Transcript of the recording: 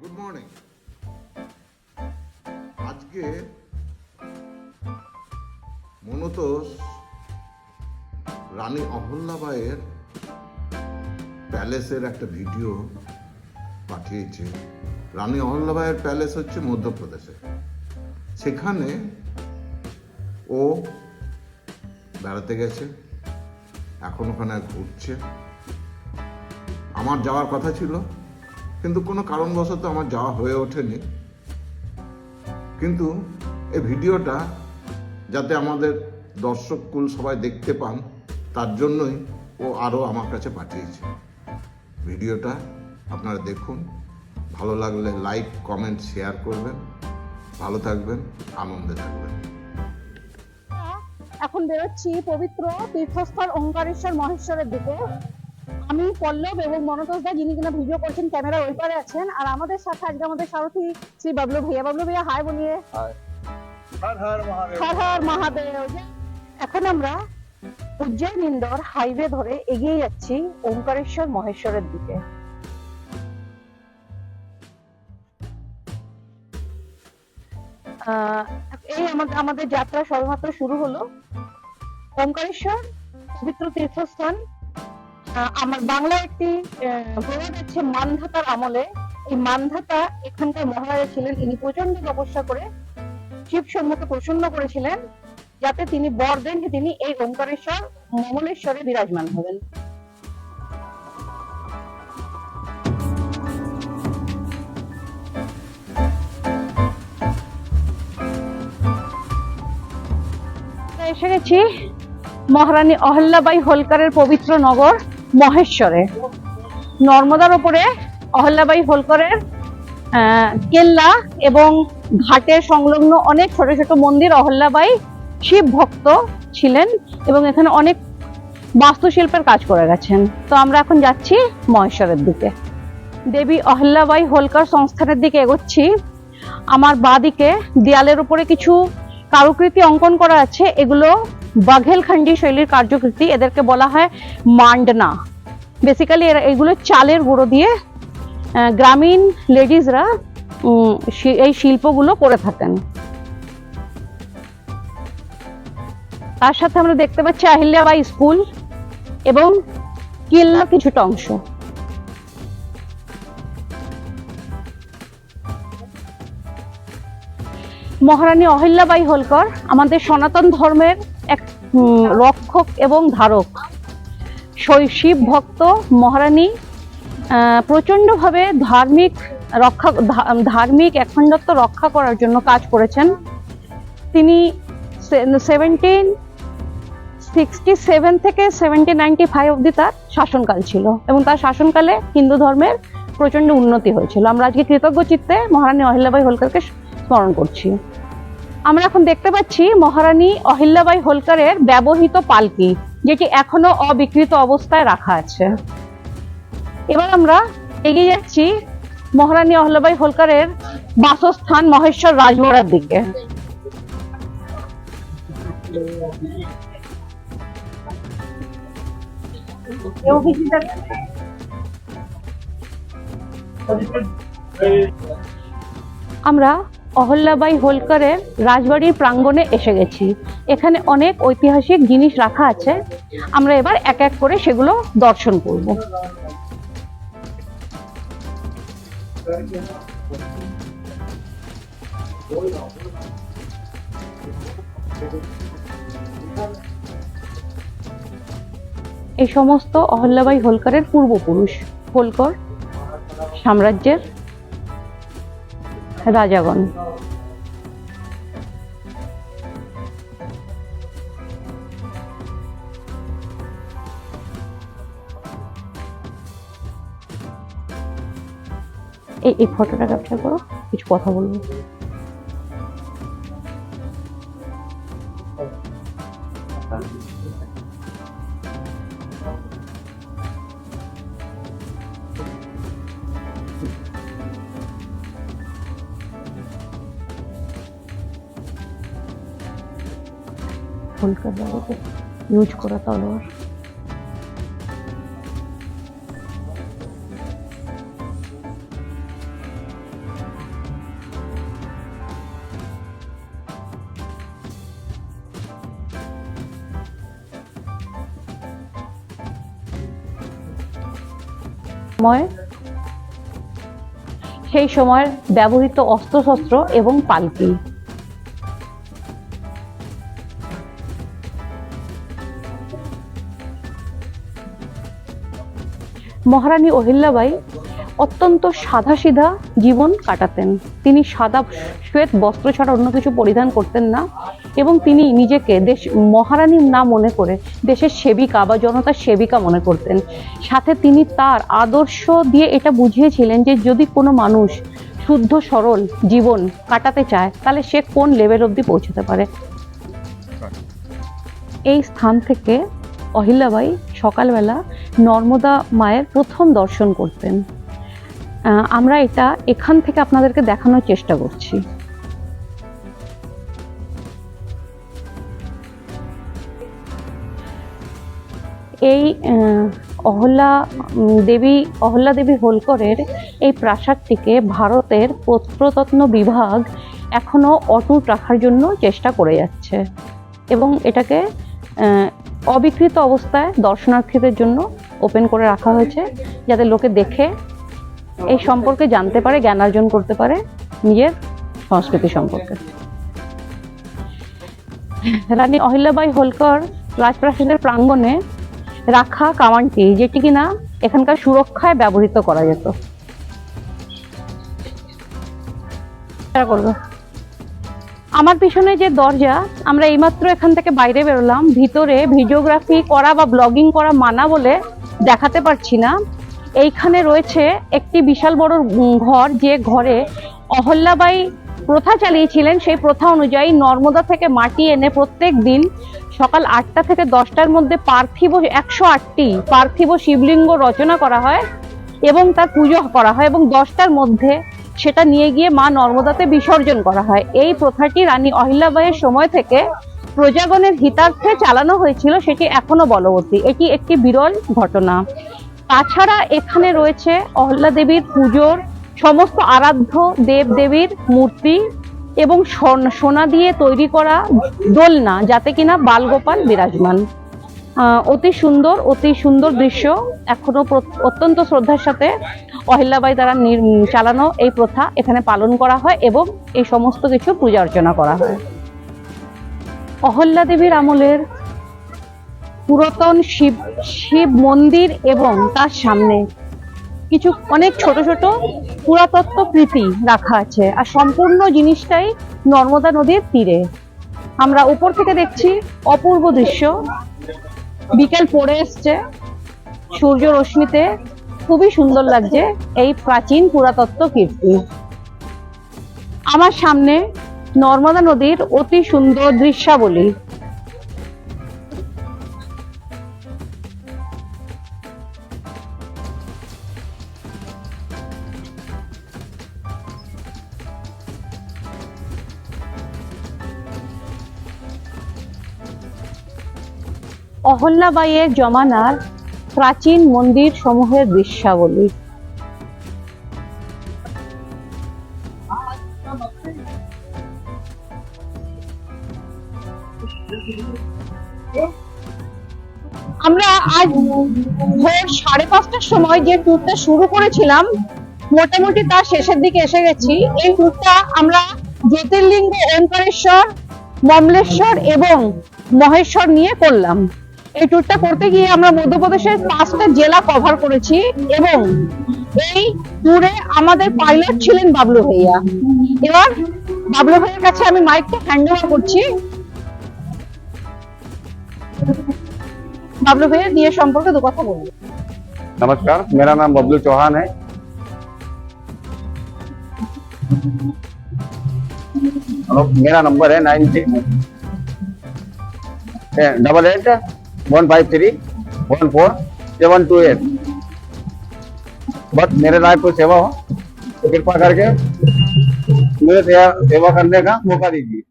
Good morning আজকে মনতোষ রানী অহল্যাবাইয়ের প্যালেসের একটা video পাঠিয়েছে। রানী অহল্যাবাইয়ের প্যালেস হচ্ছে মধ্যপ্রদেশে। সেখানে ও বেড়াতে গেছে, এখন ওখানে ঘুরছে। আমার যাওয়ার কথা ছিল কিন্তু কোনো কারণবশত আমার যাওয়া হয়ে ওঠেনি। কিন্তু এই ভিডিওটা যাতে আমাদের দর্শক কুল সবাই দেখতে পান, তার জন্যই ও আরও আমার কাছে পাঠিয়েছে। ভিডিওটা আপনারা দেখুন। ভালো লাগলে লাইক, কমেন্ট, শেয়ার করবেন। ভালো থাকবেন, আনন্দে থাকবেন। এখন বেরোচ্ছি পবিত্র তীর্থস্থল ওঙ্কারেশ্বর মহেশ্বরের দিকে। আমি পল্লব এবং মনতোষ দা যিনি কিনা ভিডিও করছেন ক্যামেরা ওই পারে আছেন। আর আমাদের সাথে আজকে আমাদের সারথী শ্রী বাবলু ভাইয়া। বাবলু ভাইয়া হাই বলিয়ে। হর হর মহাদেব। হর হর মহাদেব। এখন আমরা উজ্জয়ন ইন্দোর হাইওয়ে ধরে এগিয়ে যাচ্ছি ওঙ্কারেশ্বর মহেশ্বরের দিকে। আহ, এই আমাদের আমাদের যাত্রা সবেমাত্র শুরু হলো। ওঙ্কারেশ্বর পবিত্র তীর্থস্থান আমার বাংলা একটি প্রবাদ আছে মানধাতার আমলে। এই মানধাতা এখানকার মহারাজা ছিলেন। ইনি প্রচণ্ড তপস্যা করে শিব সম্মুখে প্রসন্ন করেছিলেন, যাতে তিনি বর দেন যে তিনি এই ওঙ্কারেশ্বর, মঙ্গলেশ্বরে বিরাজমান হবেন। এসে গেছি মহারানী অহল্যাবাই হোলকারের পবিত্র নগর। মহেশ্বরে নর্মদার উপরে অহল্যাবাই হোলকরের কেল্লা এবং ঘাটের সংলগ্ন অনেক ছোট ছোট মন্দির অহল্যাবাই শিব ভক্ত ছিলেন এবং এখানে অনেক বাস্তুশিল্পের কাজ করে গেছেন। তো আমরা এখন যাচ্ছি মহেশ্বরের দিকে। দেবী অহল্যাবাই হোলকার সংস্থানের দিকে এগোচ্ছি। আমার বাঁদিকে দেয়ালের উপরে কিছু কারুকৃতি অঙ্কন করা আছে। এগুলো বাঘেলখান্ডি শৈলীর কার্যকৃতি এদেরকে বলা হয় মান্ডনা। বেসিক্যালি এরা এগুলো চালের গুঁড়ো দিয়ে গ্রামীণ লেডিজরা এই শিল্পগুলো করে থাকেন। তার সাথে আমরা দেখতে পাচ্ছি আহিল্যাবাই স্কুল এবং কিল্লা কিছুটা অংশ। মহারানী অহিল্যাবাই হোলকর, আমাদের সনাতন ধর্মের রক্ষক এবং ধারক। শৈশিব ভক্ত, মহারানী প্রচণ্ডভাবে ধার্মিক রক্ষা ধার্মিক একখণ্ডত্ব রক্ষা করার জন্য কাজ করেছেন। তিনি সেভেন্টিন সিক্সটি সেভেন থেকে সেভেন্টি নাইনটি ফাইভ অব্দি তার শাসনকাল ছিল এবং তার শাসনকালে হিন্দু ধর্মের প্রচণ্ড উন্নতি হয়েছিল। আমরা আজকে কৃতজ্ঞ চিত্তে মহারানী অহিল্যাবাই হোলকারকে স্মরণ করছি। আমরা এখন দেখতে পাচ্ছি মহারানী অহিল্যাবাই হোলকারের ব্যবহৃত পালকি, যেটি এখনও অবিকৃত অবস্থায় রাখা আছে। এবার আমরা এগিয়ে যাচ্ছি মহারানী অহল্যাবাই হোলকারের বাসস্থান মহেশ্বর রাজমোড়ার দিকে। আমরা অহল্যাবাই হোলকারের রাজবাড়ির প্রাঙ্গণে এসে গেছি। এখানে অনেক ঐতিহাসিক জিনিস রাখা আছে। আমরা এবার এক এক করে সেগুলো দর্শন করব। এই সমস্ত অহল্যাবাই হোলকারের পূর্বপুরুষ, হোলকর সাম্রাজ্যের রাজাগণ। এই এই ফটোটা ক্যাপচার করো কিছু কথা বলব। फुल করে रहा है यूज करा সময় সেই সময়ের ব্যবহৃত অস্ত্রশস্ত্র এবং পালকি। মহারানী অহিল্যাবাই অত্যন্ত সাদাসিধা জীবন কাটাতেন। তিনি সাদা শ্বেত বস্ত্র ছাড়া অন্য কিছু পরিধান করতেন না এবং তিনি নিজেকে দেশ মহারানীর না মনে করে দেশের সেবিকা বা জনতার সেবিকা মনে করতেন। সাথে তিনি তার আদর্শ দিয়ে এটা বুঝিয়েছিলেন যে যদি কোনো মানুষ শুদ্ধ, সরল জীবন কাটাতে চায়, তাহলে সে কোন লেভেল অবধি পৌঁছতে পারে? এই স্থান থেকে অহিল্যাবাই সকালবেলা নর্মদা মায়ের প্রথম দর্শন করতেন। আমরা এটা এখান থেকে আপনাদেরকে দেখানোর চেষ্টা করছি। এই অহল্যা দেবী অহল্যা দেবী হোলকরের এই প্রাসাদটিকে ভারতের প্রত্নতত্ত্ব বিভাগ এখনও অটুট রাখার জন্য চেষ্টা করে যাচ্ছে। এবং এটাকে অবিকৃত অবস্থায় দর্শনার্থীদের জন্য ওপেন করে রাখা হয়েছে, যাতে লোকে দেখে এই সম্পর্কে জানতে পারে, জ্ঞান অর্জন করতে পারে নিজের সংস্কৃতি সম্পর্কে। রানী অহিল্যাবাই হোলকর রাজপ্রাসাদের প্রাঙ্গণে রাখা কামানটি, যেটি কিনা এখানকার সুরক্ষায় ব্যবহৃত করা যেত। করব। আমার পিছনে যে দরজা, আমরা এইমাত্র এখান থেকে বাইরে বেরোলাম। ভিতরে ভিডিওগ্রাফি করা বা ব্লগিং করা মানা বলে দেখাতে পারছি না। এইখানে রয়েছে একটি বিশাল বড় ঘর, যে ঘরে অহল্যাবাই প্রথা চালিয়েছিলেন। সেই প্রথা অনুযায়ী নর্মদা থেকে মাটি এনে প্রত্যেক দিন সকাল আটটা থেকে দশটার মধ্যে পার্থিব একশো আটটি পার্থিব শিবলিঙ্গ রচনা করা হয় এবং তার পুজো করা হয় এবং দশটার মধ্যে সেটা নিয়ে গিয়ে মা নর্মদাতে বিসর্জন করা হয়। এই প্রথাটি রানী অহিল্যাবাইয়ের সময় থেকে প্রজাগণের হিতার্থে চালানো হয়েছিল, সেটি এখনও বলবতী এটি একটি বিরল ঘটনা। তাছাড়া এখানে রয়েছে অহল্যা দেবীর পুজোর সমস্ত আরাধ্য দেব দেবীর মূর্তি এবং সোন- দিয়ে তৈরি করা দোলনা, যাতে কিনা বালগোপাল বিরাজমান। অতি সুন্দর অতি সুন্দর দৃশ্য। এখনও অত্যন্ত শ্রদ্ধার সাথে অহিল্যাবাই দ্বারা চালানো এই প্রথা এখানে পালন করা হয় এবং এই সমস্ত কিছু পূজা অর্চনা করা হয়। অহল্যা দেবীর আমলের পুরাতন শিব শিব মন্দির এবং তার সামনে কিছু অনেক ছোট ছোট পুরাতত্ত্ব কৃতি রাখা আছে আর সম্পূর্ণ জিনিসটাই নর্মদা নদীর তীরে। আমরা উপর থেকে দেখছি অপূর্ব দৃশ্য। বিকেল পড়ে এসছে, সূর্য রশ্মিতে খুবই সুন্দর লাগছে এই প্রাচীন পুরাতত্ত্ব কীর্তি। আমার সামনে নর্মদা নদীর অতি সুন্দর দৃশ্যাবলী। অহল্যাবাইয়ের জমানার প্রাচীন মন্দির সমূহের দৃশ্যাবলী। আমরা আজ ভোর সাড়ে পাঁচটার সময় যে ট্যুরটা শুরু করেছিলাম, মোটামুটি তার শেষের দিকে এসে গেছি। এই ট্যুরটা আমরা জ্যোতির্লিঙ্গ, ওমকারেশ্বর, মমলেশ্বর এবং মহেশ্বর নিয়ে করলাম। এই ট্যুরটা করতে গিয়ে আমরা মধ্যপ্রদেশের পাঁচটা জেলা কভার করেছি এবং এই ট্যুরে আমাদের পাইলট ছিলেন বাবলু ভাইয়া এবার বাবলু ভাইয়ের কাছে আমি মাইকটা হ্যান্ড ওভার করছি বাবলু ভাইয়া দিয়ে সম্পর্কে দু কথা বলবো नमस्कार मेरा नाम बबलू चौहान है और मेरा नंबर है nine double eight one five three one four seven two eight but मेरे लाइफ को सेवा हो तो कृपा करके मुझे सेवा सेवा करने का मौका दीजिए।